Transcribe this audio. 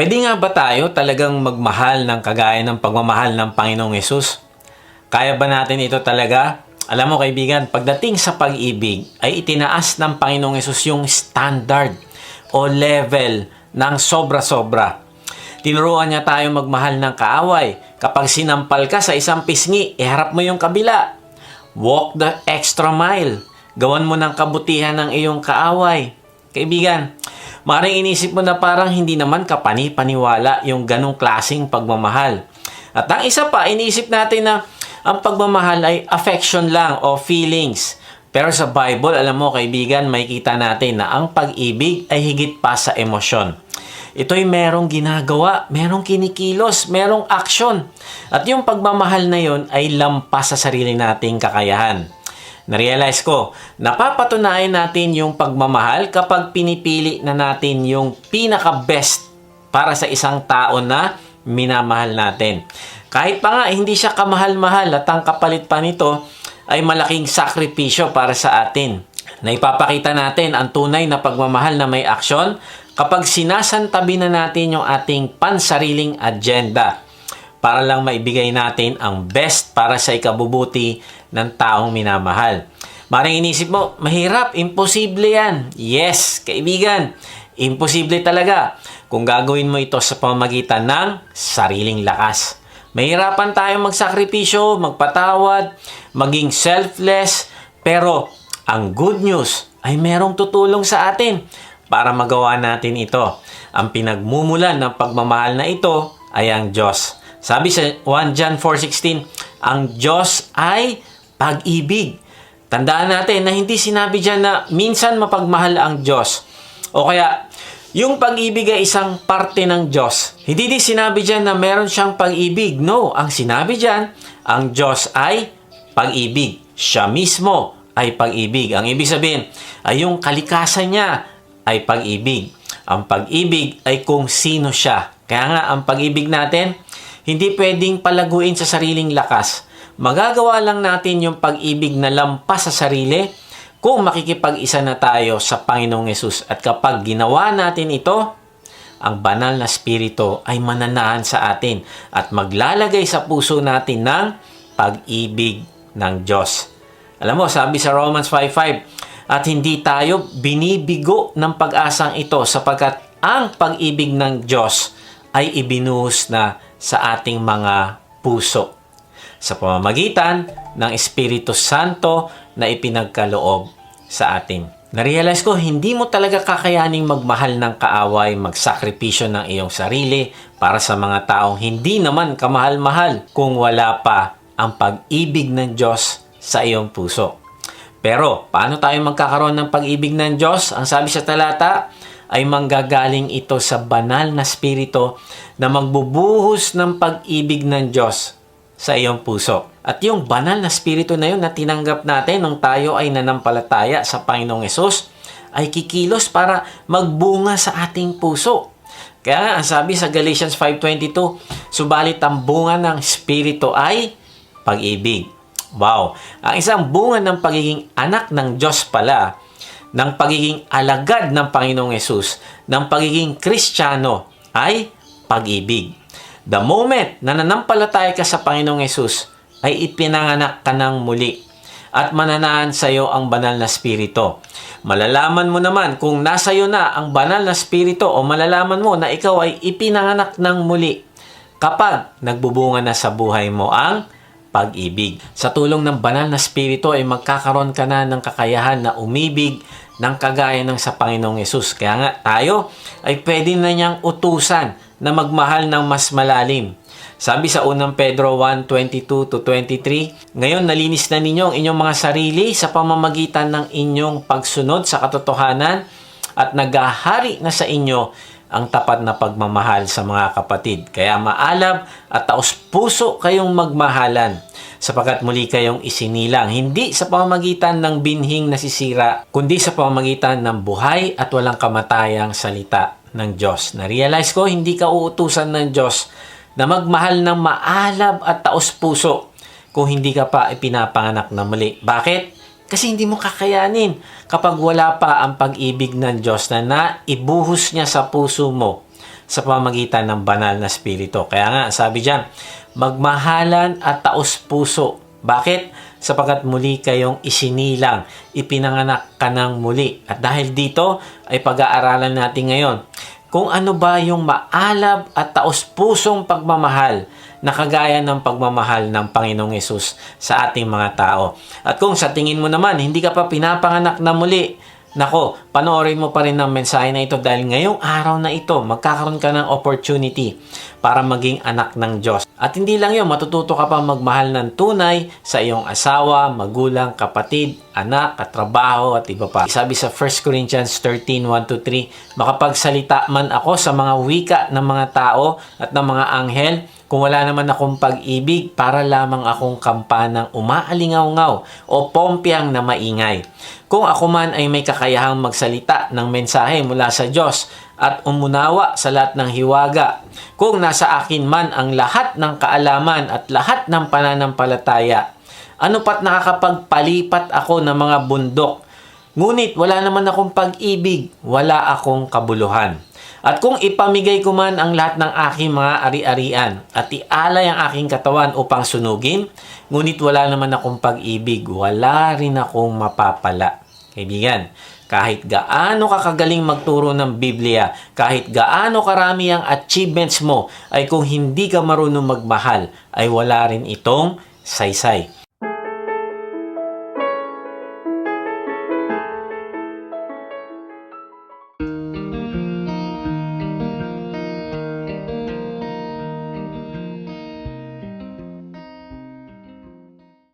Pwede nga ba tayo talagang magmahal ng kagaya ng pagmamahal ng Panginoong Yesus? Kaya ba natin ito talaga? Alam mo kaibigan, pagdating sa pag-ibig ay itinaas ng Panginoong Yesus yung standard o level ng sobra-sobra. Tinuruan niya tayo magmahal ng kaaway. Kapag sinampal ka sa isang pisngi, iharap mo yung kabila. Walk the extra mile. Gawan mo ng kabutihan ng iyong kaaway. Kaibigan, maring inisip mo na parang hindi naman kapani-paniwala yung ganong klasing pagmamahal. At ang isa pa, inisip natin na ang pagmamahal ay affection lang o feelings. Pero sa Bible, alam mo kaibigan, may kita natin na ang pag-ibig ay higit pa sa emosyon. Ito'y merong ginagawa, merong kinikilos, merong aksyon. At yung pagmamahal na yon ay lampas sa sarili nating kakayahan. Narealize ko, napapatunayan natin yung pagmamahal kapag pinipili na natin yung pinaka-best para sa isang tao na minamahal natin. Kahit pa nga hindi siya kamahal-mahal at ang kapalit pa nito ay malaking sakripisyo para sa atin. Na ipapakita natin ang tunay na pagmamahal na may aksyon kapag sinasantabi na natin yung ating pansariling agenda para lang maibigay natin ang best para sa ikabubuti ng taong minamahal. Maring inisip mo, mahirap, imposible yan. Yes, kaibigan, imposible talaga kung gagawin mo ito sa pamamagitan ng sariling lakas. Mahirapan tayo magsakripisyo, magpatawad, maging selfless, pero ang good news ay merong tutulong sa atin para magawa natin ito. Ang pinagmumulan ng pagmamahal na ito ay ang Diyos. Sabi sa 1 John 4.16, ang Diyos ay pag-ibig. Tandaan natin na hindi sinabi dyan na minsan mapagmahal ang Diyos. O kaya, yung pag-ibig ay isang parte ng Diyos. Hindi din sinabi dyan na meron siyang pag-ibig. No, ang sinabi dyan, ang Diyos ay pag-ibig. Siya mismo ay pag-ibig. Ang ibig sabihin ay yung kalikasan niya ay pag-ibig. Ang pag-ibig ay kung sino siya. Kaya nga, ang pag-ibig natin, hindi pwedeng palaguin sa sariling lakas. Magagawa lang natin yung pag-ibig na lampas sa sarili kung makikipag-isa na tayo sa Panginoong Yesus. At kapag ginawa natin ito, ang banal na spirito ay mananahan sa atin at maglalagay sa puso natin ng pag-ibig ng Diyos. Alam mo, sabi sa Romans 5.5, at hindi tayo binibigo ng pag-asang ito sapagkat ang pag-ibig ng Diyos ay ibinuhos na sa ating mga puso sa pamamagitan ng Espiritu Santo na ipinagkaloob sa atin. Narealize ko, hindi mo talaga kakayaning magmahal ng kaaway, magsakripisyo ng iyong sarili para sa mga taong hindi naman kamahal-mahal kung wala pa ang pag-ibig ng Diyos sa iyong puso. Pero, paano tayo magkakaroon ng pag-ibig ng Diyos? Ang sabi sa talata, ay manggagaling ito sa banal na spirito na magbubuhos ng pag-ibig ng Diyos sa iyong puso. At yung banal na spirito na yun na tinanggap natin nung tayo ay nanampalataya sa Panginoong Yesus ay kikilos para magbunga sa ating puso. Kaya ang sabi sa Galatians 5.22, subalit ang bunga ng spirito ay pag-ibig. Wow! Ang isang bunga ng pagiging anak ng Diyos pala, ng pagiging alagad ng Panginoong Yesus, ng pagiging kristyano ay pag-ibig. The moment na nanampalataya ka sa Panginoong Yesus, ay ipinanganak ka ng muli at mananahan sa iyo ang banal na spirito. Malalaman mo naman kung nasa iyo na ang banal na spirito o malalaman mo na ikaw ay ipinanganak ng muli kapag nagbubunga na sa buhay mo ang pag-ibig. Sa tulong ng banal na spirito ay magkakaroon ka na ng kakayahan na umibig ng kagaya ng sa Panginoong Yesus. Kaya nga tayo ay pwede na niyang utusan na magmahal ng mas malalim. Sabi sa unang Pedro 1:22 to 23, ngayon nalinis na ninyo ang inyong mga sarili sa pamamagitan ng inyong pagsunod sa katotohanan at nagahari na sa inyo ang tapat na pagmamahal sa mga kapatid. Kaya maalab at taos puso kayong magmahalan sapagkat muli kayong isinilang hindi sa pamamagitan ng binhing nasisira kundi sa pamamagitan ng buhay at walang kamatayang salita ng Diyos. Na-realize ko, hindi ka uutusan ng Diyos na magmahal ng maalab at taos puso kung hindi ka pa ipinapanganak na muli. Bakit? Kasi hindi mo kakayanin kapag wala pa ang pag-ibig ng Diyos na naibuhos niya sa puso mo sa pamagitan ng banal na spirito. Kaya nga, sabi diyan, magmahalan at taos puso. Bakit? Sapagkat muli kayong isinilang, ipinanganak ka ng muli. At dahil dito ay pag-aaralan natin ngayon kung ano ba yung maalab at taos pusong pagmamahal na kagaya ng pagmamahal ng Panginoong Yesus sa ating mga tao. At kung sa tingin mo naman, hindi ka pa pinapanganak na muli, Nako, panoorin mo pa rin ng mensahe na ito dahil ngayong araw na ito, magkakaroon ka ng opportunity para maging anak ng Diyos. At hindi lang yun, matututo ka pa magmahal ng tunay sa iyong asawa, magulang, kapatid, anak, katrabaho at iba pa. Sabi sa 1 Corinthians 13, 1-3, makapagsalita man ako sa mga wika ng mga tao at ng mga anghel, kung wala naman akong pag-ibig, para lamang akong kampanang umaalingaw-ngaw o pompyang na maingay. Kung ako man ay may kakayahang magsalita ng mensahe mula sa Diyos at umunawa sa lahat ng hiwaga, kung nasa akin man ang lahat ng kaalaman at lahat ng pananampalataya, ano pat nakakapagpalipat ako ng mga bundok, ngunit wala naman akong pag-ibig, wala akong kabuluhan. At kung ipamigay ko man ang lahat ng aking mga ari-arian at ialay ang aking katawan upang sunugin, ngunit wala naman akong pag-ibig, wala rin akong mapapala. Kaibigan, kahit gaano ka kagaling magturo ng Biblia, kahit gaano karami ang achievements mo, ay kung hindi ka marunong magmahal, ay wala rin itong saysay.